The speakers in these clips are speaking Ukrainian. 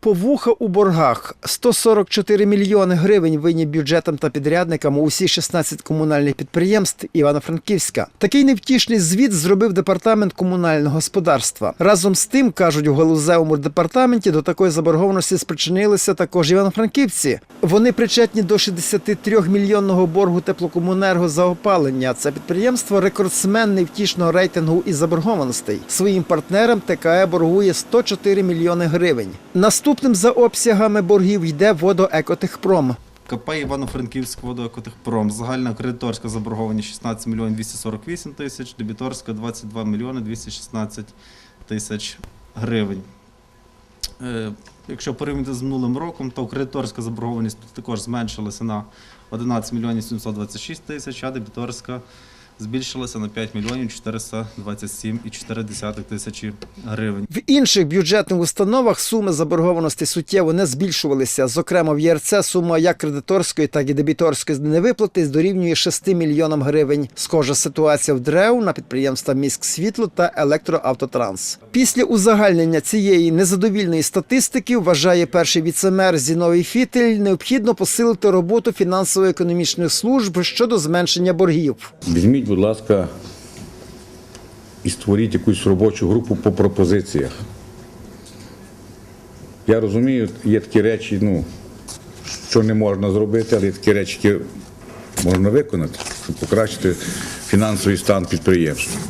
Повуха у боргах 144 мільйони гривень винні бюджетам та підрядникам усі 16 комунальних підприємств Івано-Франківська. Такий невтішний звіт зробив департамент комунального господарства. Разом з тим кажуть у галузевому департаменті до такої заборгованості спричинилися також івано-франківці. Вони причетні до 63 мільйонного боргу теплокомунерго за опалення. Це підприємство рекордсмен невтішного рейтингу і заборгованостей. Своїм партнерам ТКЕ боргує 104 мільйони гривень. Наступним за обсягами боргів йде водоекотехпром. КП Івано-Франківськ водоекотехпром. Загальна кредиторська заборгованість 16 мільйонів 248 тисяч, дебіторська 22 мільйони 216 тисяч гривень. Е, Якщо порівняти з минулим роком, то кредиторська заборгованість також зменшилася на 11 мільйонів 726 тисяч, а дебіторська збільшилася на 5 мільйонів 427,4 тисячі гривень. В інших бюджетних установах суми заборгованості суттєво не збільшувалися. Зокрема, в ЄРЦ сума як кредиторської, так і дебіторської невиплати дорівнює 6 мільйонам гривень. Схожа ситуація в ДРЕУ на підприємства Міськсвітло та Електроавтотранс. Після узагальнення цієї незадовільної статистики вважає перший віцемер Зіновій Фітель необхідно посилити роботу фінансово-економічних служб щодо зменшення боргів. Візьміть, будь ласка, і створіть якусь робочу групу по пропозиціях. Я розумію, є такі речі, ну, що не можна зробити, але є такі речі, які можна виконати, щоб покращити фінансовий стан підприємства.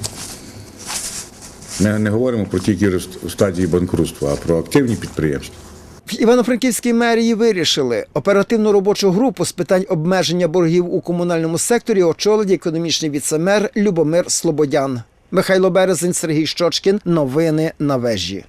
Ми не говоримо про тільки в стадії банкрутства, а про активні підприємства. В Івано-Франківській мерії вирішили оперативну робочу групу з питань обмеження боргів у комунальному секторі очолить економічний віцемер Любомир Слободян. Михайло Березень, Сергій Щочкін. Новини на вежі.